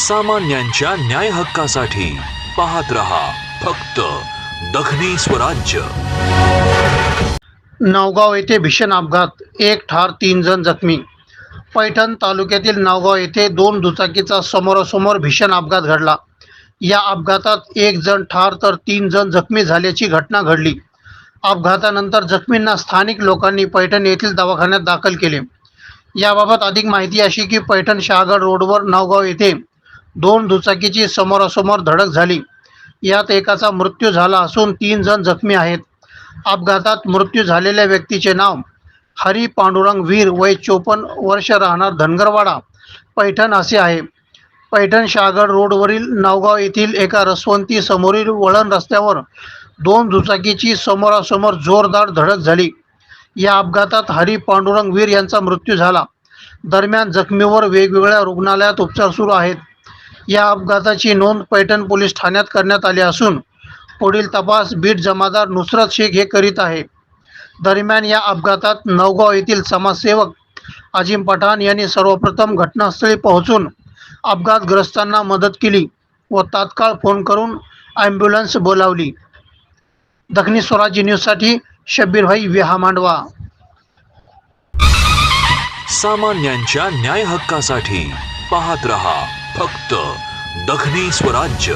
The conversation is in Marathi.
सामान्यांच्या न्याय हक्कासाठी पाहत रहा फक्त दखनी स्वराज्य. नावगाव येथे भीषण अपघात. एक ठार तीन जण जखमी. पैठण तालुक्यातील नावगाव येथे दोन दुचाकीचा समोरासमोर भीषण अपघात घडला. या अपघातात एक जण ठार तर तीन जण जखमी झाल्याची घटना घडली. अपघातानंतर जखमींना स्थानिक लोकांनी पैठण येथील दवाखान्यात दाखल केले. याबाबत अधिक माहिती अशी की पैठण शहागड रोडवर नावगाव येथे दोन दुचाकीची समोरासमोर धडक झाली. यात एकाचा मृत्यू झाला असून तीन जण जखमी आहेत. अपघातात मृत्यू झालेल्या व्यक्तीचे नाव हरी पांडुरंग वीर वय चोपन्न वर्ष राहणार धनगरवाडा पैठण असे आहे. पैठण शहागड रोडवरील नावगाव येथील एका रसवंती समोरील वळण रस्त्यावर दोन दुचाकीची समोरासमोर जोरदार धडक झाली. या अपघातात हरी पांडुरंग वीर यांचा मृत्यू झाला. दरम्यान जखमीवर वेगवेगळ्या रुग्णालयात उपचार सुरू आहेत. या अपघाताची नोंद पैठण पोलीस ठाण्यात करण्यात आली असून पुढील तपास बीट जमादार नुसरत शेख हे करीत आहे. दरम्यान या अपघातात नवगाव येथील समाजसेवक अजिम पठाण यांनी सर्वप्रथम घटनास्थळी पोहोचून अपघातग्रस्तांना मदत केली व तात्काळ फोन करून ॲम्ब्युलन्स बोलावली. दखनी स्वराज्य न्यूजसाठी शब्बीरभाई विहा मांडवा. सामान्यांच्या न्याय हक्कासाठी पाहत रहा फक्त दखनी स्वराज्य.